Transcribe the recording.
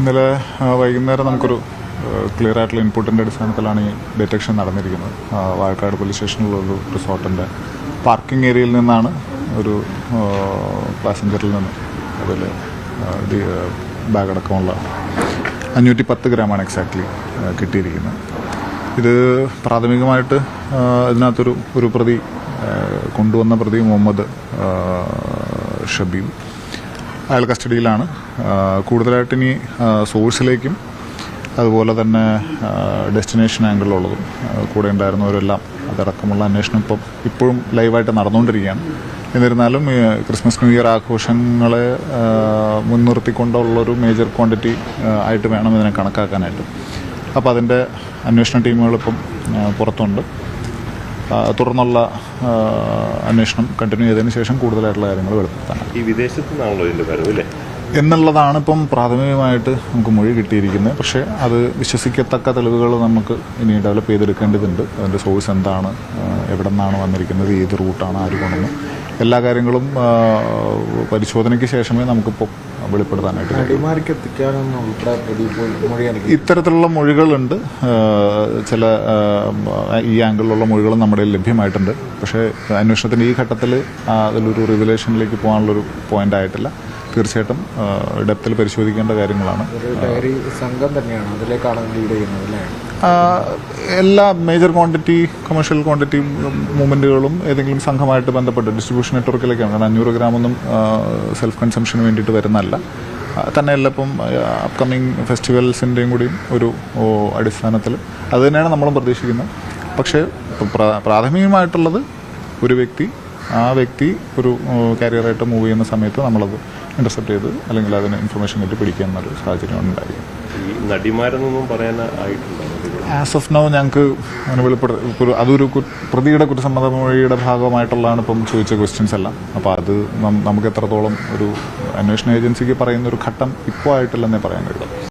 ഇന്നലെ വൈകുന്നേരം നമുക്കൊരു ക്ലിയർ ആയിട്ടുള്ള ഇൻപുട്ടിന്റെ അടിസ്ഥാനത്തിലാണ് ഈ ഡിറ്റക്ഷൻ നടന്നിരിക്കുന്നത്. വാഴക്കാട് പോലീസ് സ്റ്റേഷനിലുള്ള ഒരു റിസോർട്ടിന്റെ പാർക്കിംഗ് ഏരിയയിൽ നിന്നാണ് ഒരു പാസഞ്ചറിൽ നിന്ന് അതിൽ ബാഗ് അടക്കമുള്ള അഞ്ഞൂറ്റി പത്ത് ഗ്രാമാണ് എക്സാക്ട്ലി കിട്ടിയിരിക്കുന്നത്. ഇത് പ്രാഥമികമായിട്ട് ഇതിനകത്തൊരു ഒരു പ്രതി കൊണ്ടുവന്ന പ്രതി മുഹമ്മദ് ഷബീബ്. അയാൾ കസ്റ്റഡിയിലാണ്. കൂടുതലായിട്ട് ഇനി സോഴ്സിലേക്കും അതുപോലെ തന്നെ ഡെസ്റ്റിനേഷൻ ആംഗിളിലുള്ളതും കൂടെ ഉണ്ടായിരുന്നവരെല്ലാം അതടക്കമുള്ള അന്വേഷണം ഇപ്പം ഇപ്പോഴും ലൈവായിട്ട് നടന്നുകൊണ്ടിരിക്കുകയാണ്. എന്നിരുന്നാലും ക്രിസ്മസ് ന്യൂ ഇയർ ആഘോഷങ്ങളെ മുൻനിർത്തിക്കൊണ്ടുള്ളൊരു മേജർ ക്വാണ്ടിറ്റി ആയിട്ട് വേണം ഇതിനെ കണക്കാക്കാനായിട്ട്. അപ്പോൾ അതിന്റെ അന്വേഷണ ടീമുകളിപ്പം പുറത്തുണ്ട്. തുടർന്നുള്ള അന്വേഷണം കണ്ടിന്യൂ ചെയ്തതിന് ശേഷം കൂടുതലായിട്ടുള്ള കാര്യങ്ങൾ വെളിപ്പെടുത്താൻ ഈ വിദേശത്തു നിന്നാണല്ലോ ഇതിന്റെ വരവ് അല്ലേ? എന്നുള്ളതാണ് ഇപ്പം പ്രാഥമികമായിട്ട് നമുക്ക് മൊഴി കിട്ടിയിരിക്കുന്നത്. പക്ഷേ അത് വിശ്വസിക്കത്തക്ക തെളിവുകൾ നമുക്ക് ഇനി ഡെവലപ്പ് ചെയ്തെടുക്കേണ്ടതുണ്ട്. അതിന്റെ സോഴ്സ് എന്താണ് എവിടെ നിന്നാണ് വന്നിരിക്കുന്നത് ഏത് റൂട്ടാണ് ആര് കൊണ്ടുവന്നു. എല്ലാ കാര്യങ്ങളും പരിശോധനയ്ക്ക് ശേഷമേ നമുക്കിപ്പോൾ വെളിപ്പെടുത്താനായിട്ട് ഇത്തരത്തിലുള്ള മൊഴികളുണ്ട്. ചില ഈ ആംഗിളിലുള്ള മൊഴികളും നമ്മുടെ ലഭ്യമായിട്ടുണ്ട്. പക്ഷേ അന്വേഷണത്തിന്റെ ഈ ഘട്ടത്തിൽ അതിലൊരു റിവലേഷനിലേക്ക് പോകാനുള്ളൊരു പോയിന്റ് ആയിട്ടില്ല. തീർച്ചയായിട്ടും ഡെപ്തിൽ പരിശോധിക്കേണ്ട കാര്യങ്ങളാണ്. സംഘം തന്നെയാണ്. അതിലേക്കാണ് ലീഡ് ചെയ്യുന്നത് എല്ലാ മേജർ ക്വാണ്ടിറ്റി കൊമേഴ്ഷ്യൽ ക്വാണ്ടിറ്റി മൂവ്മെന്റുകളും ഏതെങ്കിലും സംഘമായിട്ട് ബന്ധപ്പെട്ട് ഡിസ്ട്രിബ്യൂഷൻ നെറ്റ്വർക്കിലേക്കാണ് കാരണം അഞ്ഞൂറ് ഗ്രാമൊന്നും സെൽഫ് കൺസംഷന് വേണ്ടിയിട്ട് വരുന്നതല്ല. തന്നെ ഇപ്പം അപ്കമിങ് ഫെസ്റ്റിവൽസിന്റെയും കൂടിയും ഒരു അടിസ്ഥാനത്തിൽ അത് തന്നെയാണ് നമ്മളും പ്രതീക്ഷിക്കുന്നത്. പക്ഷേ പ്രാഥമികമായിട്ടുള്ളത് ഒരു വ്യക്തി ആ വ്യക്തി ഒരു കാരിയറായിട്ട് മൂവ് ചെയ്യുന്ന സമയത്ത് നമ്മളത് ഇന്റർസെപ്റ്റ് ചെയ്ത് അല്ലെങ്കിൽ അതിന് ഇൻഫർമേഷൻ കിട്ടി പിടിക്കുക ഒരു സാഹചര്യം ഉണ്ടായി. നടിമാരെന്നൊന്നും ആസ് ഓഫ് നൗ ഞങ്ങൾക്ക് അങ്ങനെ വെളിപ്പെടു ഒരു അതൊരു പ്രതിയുടെ കുറ്റസമ്മത മൊഴിയുടെ ഭാഗമായിട്ടുള്ളതാണ് ഇപ്പം ചോദിച്ച ക്വസ്റ്റ്യൻസ് എല്ലാം. അപ്പോൾ അത് നമുക്ക് എത്രത്തോളം ഒരു അന്വേഷണ ഏജൻസിക്ക് പറയുന്ന ഒരു ഘട്ടം ഇപ്പോൾ ആയിട്ടില്ലെന്നേ പറയാൻ കഴിയും.